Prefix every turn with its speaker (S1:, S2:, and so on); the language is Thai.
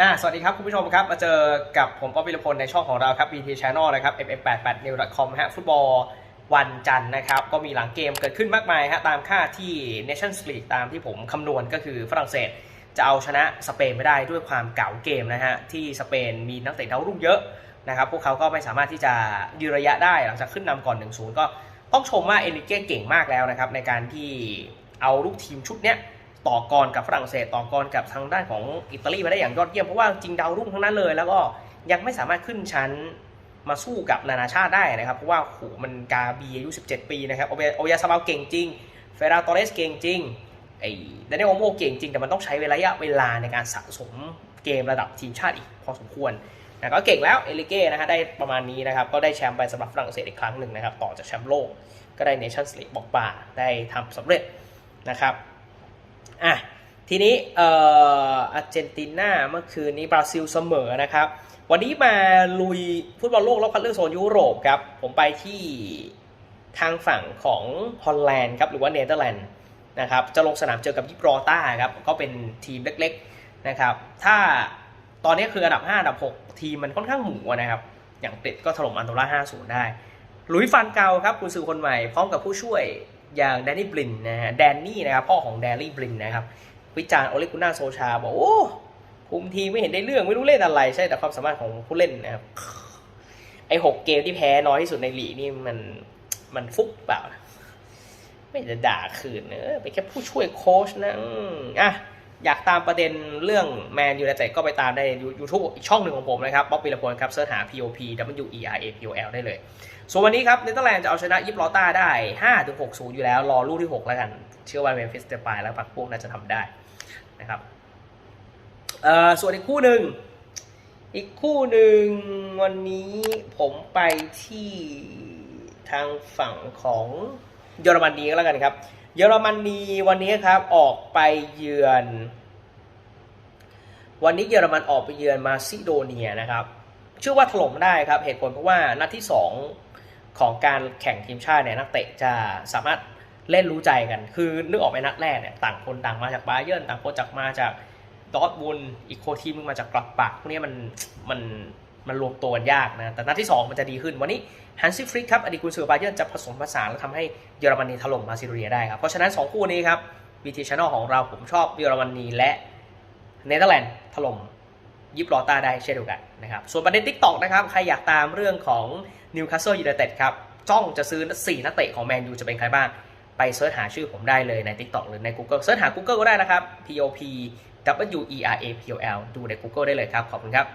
S1: อ่าสวัสดีครับคุณผู้ชมครับ มาเจอกับผมป๊อปวิรพลในช่องของเราครับ BT Channel นะครับ ff88new.com ฮะฟุตบอลวันจันทร์นะครับ ก็มีหลังเกมเกิดขึ้นมากมายฮะตามค่าที่ Nations League ตามที่ผมคำนวณก็คือฝรั่งเศสจะเอาชนะสเปนไม่ได้ด้วยความเก่าเกมนะฮะที่สเปนมีนักเตะดาวรุ่งเยอะนะครับพวกเขาก็ไม่สามารถที่จะยืนระยะได้หลังจากขึ้นนำก่อน 1-0 ก็ต้องชมว่าเอลิเก้เก่งมากแล้วนะครับในการที่เอาลูกทีมชุดเนี้ย ต่อกรกับฝรั่งเศสต่อกรกับทางด้านของอิตาลีมาได้อย่างยอดเยี่ยมเพราะว่าจริงดาวรุ่งทั้งนั้นเลย แล้วก็ยังไม่สามารถขึ้นชั้นมาสู้กับนานาชาติได้นะครับ เพราะว่าโหมันกาบีอายุ 17 ปีนะครับโอยาซาบาลเก่งจริงเฟราตอเรสเก่งจริงไอ้เดนเนลโอโมเก่งจริง แต่มันต้องใช้เวลาเวลาในการสะสมเกมระดับทีมชาติอีกพอสมควรนะก็เก่งแล้วเอลิเก้นะฮะได้ประมาณนี้นะครับ ก็ได้แชมป์ไปสำหรับฝรั่งเศสอีกครั้งหนึ่งนะครับ ต่อจากแชมป์โลกก็ได้เนชั่นส์ลีกบอกป่าได้ทำสำเร็จนะครับ อะทีนี้เอ่ออาร์เจนตินาเมื่อคืนนี้บราซิลเสมอนะครับ วันนี้มาลุยฟุตบอลโลกรอบคัดเลือกโซนยุโรปครับ ผมไปที่ทางฝั่งของฮอลแลนด์ครับหรือว่าเนเธอร์แลนด์นะครับจะลงสนามเจอกับยิบรอต้าครับก็เป็นทีมเล็กๆนะครับถ้าตอนนี้คืออันดับ 5 อันดับ 6 ทีมมันค่อนข้างหมูนะครับ อย่างเป็ดก็ถล่มอันโตล่า5-0 ได้ ลุยฟันเกาครับคุณซื้อคนใหม่พร้อมกับผู้ช่วย อย่างแดนนี่บลินนะฮะแดนนี่นะครับพ่อของแดนนี่บลินนะครับวิจารณ์โอเลกุน่าโซชาบอกโอ้คุมทีไม่เห็นได้เรื่องไม่รู้เล่นอะไรใช่แต่ความสามารถของผู้เล่นนะครับไอ้หกเกมที่แพ้น้อยที่สุดในลีนี่มันมันฟุกเปล่า ไม่จะด่าคืนเนอะไปนแค่ผู้ช่วยโค้ชนะอะ อยากตามประเด็นเรื่องแมนยูไนเต็ดก็ไปตามได้ยูทูบอีกช่องหนึ่งของผมนะครับบ๊อบปีละพลครับเสิร์ชหา POP W E R A P O L ได้เลย ส่วนวันนี้ครับเนเธอร์แลนด์จะเอาชนะยิปลอต้าได้5ถึง6 0 อยู่แล้ว รอลูกที่ 6 แล้วกัน เชื่อว่าเมมฟิสเตปายแล้วปักพวกน่าจะทำได้นะครับเอ่อส่วนอีกคู่หนึ่งอีกคู่หนึ่งวันนี้ผมไปที่ทางฝั่งของ เยอรมนีก็แล้วกันครับ เยอรมนีวันนี้ครับออกไปเยือน วันนี้เยอรมันออกไปเยือนมาซิโดเนียนะครับเชื่อว่าถล่มได้ครับเหตุผลเพราะว่านัดที่ 2 ของการแข่งทีมชาติเนี่ยนักเตะจะสามารถเล่นรู้ใจกัน คือนึกออกไปนัดแรกเนี่ยต่างคนต่างมาจากบาเยิร์นต่างคนจากมาจากดอทมุนอีกโคทีมนึงมาจากกลับปักพวกนี้มันมัน มันรวมตัวกันยากนะ แต่นัดที่ 2 มันจะดีขึ้น วันนี้ฮันซี่ฟริกครับอดีตกุนซือบาเยิร์นจะผสมผสานและทำให้เยอรมนีถล่มมาซิโดเนียได้ครับ เพราะฉะนั้น 2 คู่นี้ครับ BT Channel ของเราผมชอบเยอรมนีและเนเธอร์แลนด์ถล่มยิปลอต้าได้เช่นเดียวกันนะครับ ส่วนประเด็น t ิ k t o k นะครับ ใครอยากตามเรื่องของนิวคาสเซิลยูไนเต็ดครับ จ้องจะซื้อ 4 นักเตะของแมนยูจะเป็นใครบ้าง ไปเสิร์ชหาชื่อผมได้เลยใน TikTok หรือใน Google เสิร์ชหา Google ก็ได้นะครับ P O P W E R A P O L ดูใน Google ได้เลยครับ ขอบคุณครับ